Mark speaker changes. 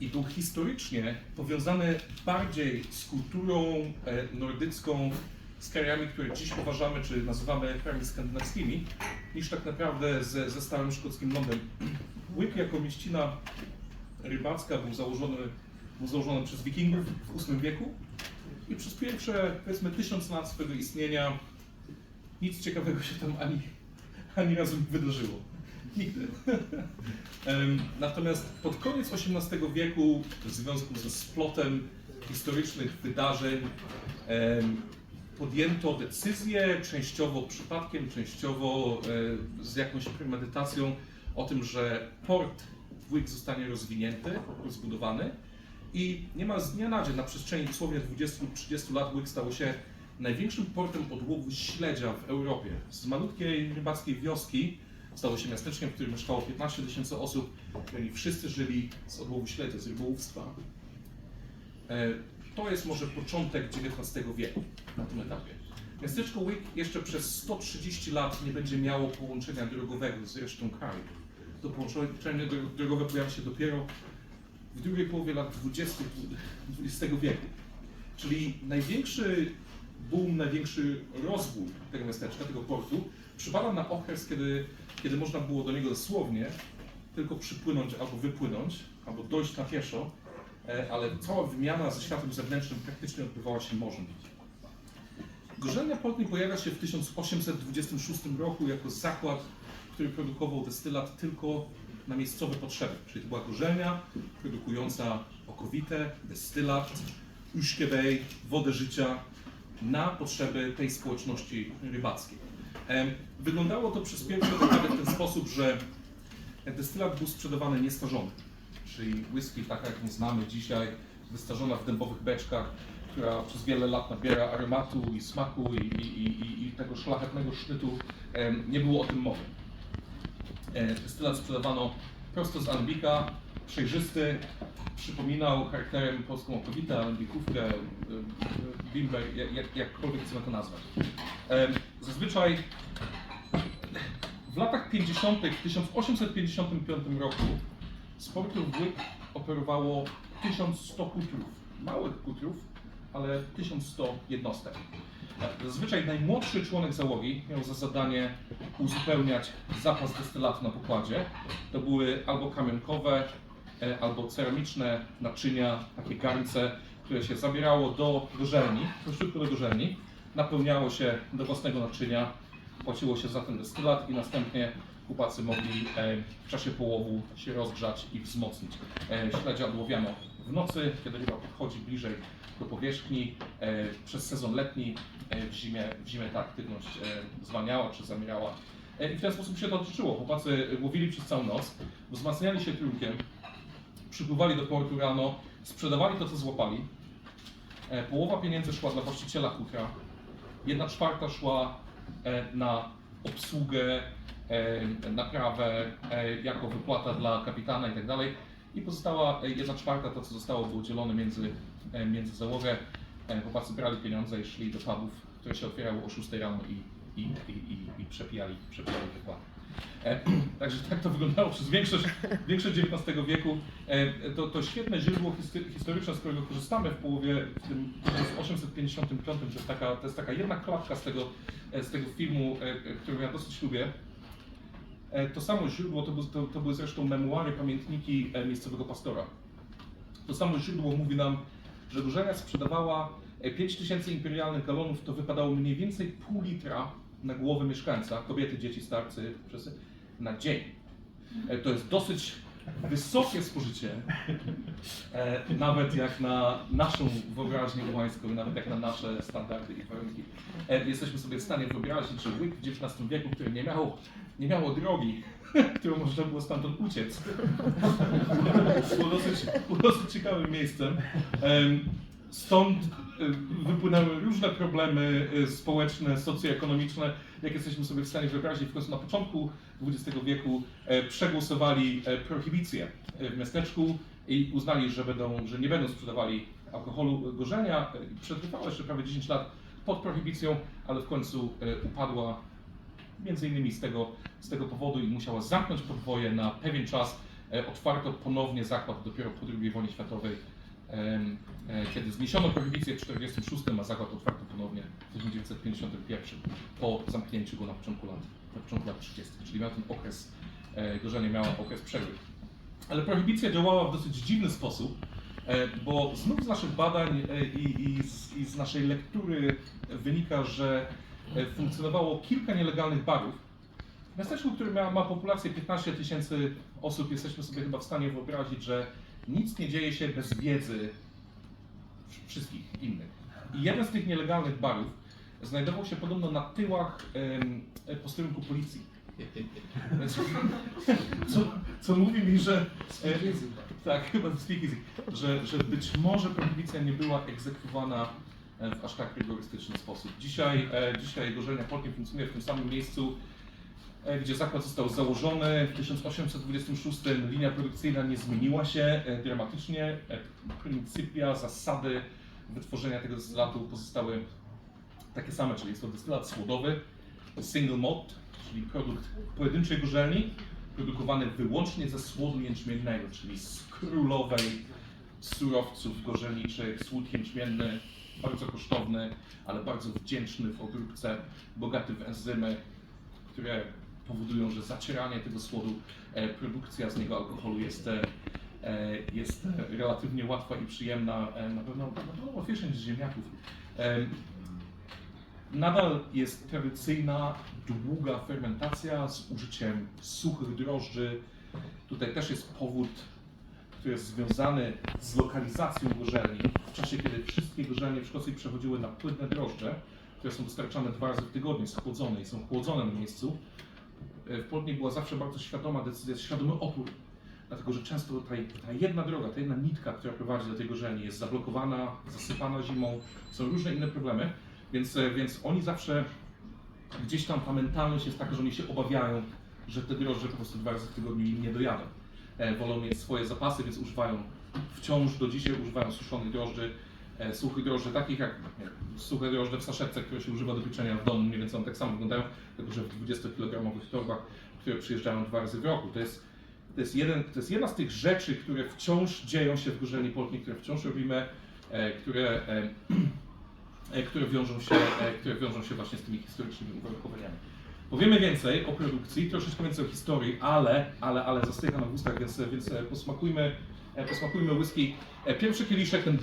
Speaker 1: i był historycznie powiązany bardziej z kulturą e, nordycką, z krajami, które dziś uważamy czy nazywamy krajami skandynawskimi, niż tak naprawdę ze, ze starym szkockim lądem. Łyk jako mieścina rybacka był założony, był założony przez wikingów w VIII wieku i przez pierwsze, powiedzmy, tysiąc lat swojego istnienia nic ciekawego się tam ani, ani razu nie wydarzyło. Nigdy. Natomiast pod koniec XVIII wieku, w związku ze splotem historycznych wydarzeń, podjęto decyzję, częściowo przypadkiem, częściowo e, z jakąś premedytacją, o tym, że port Wujek zostanie rozwinięty, rozbudowany i niemal z dnia na dzień, na przestrzeni dosłownie 20 lub 30 lat, Łyk stał się największym portem odłowu śledzia w Europie. Z malutkiej rybackiej wioski stało się miasteczkiem, w którym mieszkało 15 tysięcy osób i oni wszyscy żyli z odłowu śledzia, z rybołówstwa. E, To jest może początek XIX wieku na tym etapie. Miasteczko Wick jeszcze przez 130 lat nie będzie miało połączenia drogowego z resztą kraju. To połączenie dro- drogowe pojawi się dopiero w drugiej połowie lat 20. XX wieku. Czyli największy boom, największy rozwój tego miasteczka, tego portu przypada na okres, kiedy, kiedy można było do niego dosłownie tylko przypłynąć albo wypłynąć, albo dojść na pieszo, e, ale cała wymiana ze światem zewnętrznym praktycznie odbywała się morzem. Gorzelnia Poltni pojawia się w 1826 roku jako zakład, który produkował destylat tylko na miejscowe potrzeby. Czyli to była gorzelnia produkująca okowite, destylat, uszkiewej, wodę życia na potrzeby tej społeczności rybackiej. Wyglądało to przez pierwsze dekady w ten sposób, że destylat był sprzedawany niestarzony, czyli whisky taka jak ją znamy dzisiaj, wystarzona w dębowych beczkach, która przez wiele lat nabiera aromatu i smaku i, i, i, i tego szlachetnego sznytu. Nie było o tym mowy. E, Destylat sprzedawano prosto z Alembika, przejrzysty, przypominał charakterem polską okowitę, alembikówkę, e, e, bimber, jak, jakkolwiek chcemy to nazwać. E, Zazwyczaj w latach 50. w 1855 roku z portu Łyk operowało 1100 kutrów, małych kutrów, ale 1100 jednostek. Zazwyczaj najmłodszy członek załogi miał za zadanie uzupełniać zapas destylatu na pokładzie. To były albo kamionkowe, e, albo ceramiczne naczynia, takie garnce, które się zabierało do gorzelni, krótko do gorzelni, napełniało się do własnego naczynia, płaciło się za ten destylat i następnie chłopacy mogli e, w czasie połowu się rozgrzać i wzmocnić. E, Śledzia odłowiano w nocy, kiedy ryba podchodzi bliżej do powierzchni. E, Przez sezon letni w zimie, w zimie ta aktywność zwalniała czy zamierała. I w ten sposób się to toczyło. Chłopacy łowili przez całą noc, wzmacniali się trunkiem, przypływali do portu rano, sprzedawali to, co złapali. Połowa pieniędzy szła dla właściciela kutra, jedna czwarta szła e, na obsługę, e, naprawę, e, jako wypłata dla kapitana i tak dalej. I pozostała jedna czwarta, to co zostało, było dzielone między, między załogę. Chłopacy brali pieniądze i szli do pubów, które się otwierały o 6 rano i, i, i, i, i przepijali, przepijali wypłaty. E, Także tak to wyglądało przez większość, większość XIX wieku. E, To, to świetne źródło historyczne, z którego korzystamy w połowie w tym 1855, to jest taka, to jest taka jedna klatka z tego, e, z tego filmu, którego ja dosyć lubię. To samo źródło, to, to, to były zresztą memuary, pamiętniki miejscowego pastora. To samo źródło mówi nam, że Różania sprzedawała e, 5000 imperialnych galonów, to wypadało mniej więcej pół litra na głowę mieszkańca, kobiety, dzieci, starcy, na dzień. E, To jest dosyć wysokie spożycie, e, nawet jak na naszą wyobraźnię ułańską i nawet jak na nasze standardy i warunki. E, Jesteśmy sobie w stanie wyobrazić, że Łyk w XIX wieku, który nie miało, nie miało drogi, którą można było stamtąd uciec, było dosyć, było dosyć ciekawym miejscem. Stąd y, wypłynęły różne problemy y, społeczne, socjoekonomiczne, jak jesteśmy sobie w stanie wyobrazić. W końcu na początku XX wieku e, przegłosowali e, prohibicję e, w miasteczku i uznali, że, będą, że nie będą sprzedawali alkoholu gorzenia. Przetrwało jeszcze prawie 10 lat pod prohibicją, ale w końcu upadła między innymi z tego, z tego powodu i musiała zamknąć podwoje na pewien czas, otwarto ponownie zakład dopiero po II wojnie światowej, kiedy zniesiono prohibicję w 1946, a zakład otwarto ponownie w 1951 po zamknięciu go na początku lat, na początku lat 30. Czyli miał ten okres, e, gorzenie miała okres przerwy. Ale prohibicja działała w dosyć dziwny sposób, e, bo znów z naszych badań e, i, i, z, i z naszej lektury wynika, że e, funkcjonowało kilka nielegalnych barów. Miasteczku, które ma, ma populację 15 tysięcy osób, jesteśmy sobie chyba w stanie wyobrazić, że nic nie dzieje się bez wiedzy wszystkich innych. I jeden z tych nielegalnych barów znajdował się podobno na tyłach posterunku policji. Więc- Co, co mówi mi, że e, tak, chyba że, że być może prohibicja nie była egzekwowana e, w aż tak rygorystyczny sposób. Dzisiaj, e, dzisiaj Gorzelnia Polkiem funkcjonuje w tym samym miejscu, gdzie zakład został założony w 1826. Linia produkcyjna nie zmieniła się e, dramatycznie. E, Pryncypia, zasady wytworzenia tego destylatu pozostały takie same, czyli jest to destylat słodowy, single malt, czyli produkt pojedynczej gorzelni, produkowany wyłącznie ze słodu jęczmiennego, czyli z królowej surowców gorzelniczych, słód jęczmienny, bardzo kosztowny, ale bardzo wdzięczny w obróbce, bogaty w enzymy, które powodują, że zacieranie tego słodu, e, produkcja z niego alkoholu jest, e, e, jest relatywnie łatwa i przyjemna, na pewno, na pewno łatwiejsza niż ziemniaków. Nadal jest tradycyjna, długa fermentacja z użyciem suchych drożdży. Tutaj też jest powód, który jest związany z lokalizacją gorzelni. W czasie, kiedy wszystkie gorzelnie w Szkocji przechodziły na płynne drożdże, które są dostarczane dwa razy w tygodniu, schłodzone i są chłodzone na miejscu, w Polnie była zawsze bardzo świadoma decyzja, świadomy opór. Dlatego, że często ta, ta jedna droga, ta jedna nitka, która prowadzi do tej gorzelni jest zablokowana, zasypana zimą, są różne inne problemy. Więc, e, więc oni zawsze gdzieś tam ta mentalność jest taka, że oni się obawiają, że te drożdże po prostu dwa razy w tygodniu im nie dojadą. E, wolą mieć swoje zapasy, więc używają wciąż do dzisiaj używają suszonych drożdży, e, suchych drożdży, takich jak suche drożdże w saszetce, które się używa do pieczenia w domu, mniej więcej one tak samo wyglądają, tylko że w 20-kilogramowych torbach, które przyjeżdżają dwa razy w roku. To jest, to jest, jeden, to jest jedna z tych rzeczy, które wciąż dzieją się w Gorzelni Polskiej, które wciąż robimy, e, które e, e, które wiążą się, e, które wiążą się właśnie z tymi historycznymi uwarunkowaniami. Powiemy więcej o produkcji, troszeczkę więcej o historii, ale, ale, ale zastyka na ustach, więc, więc e, posmakujmy, e, posmakujmy whisky. E, Pierwszy kieliszek, ten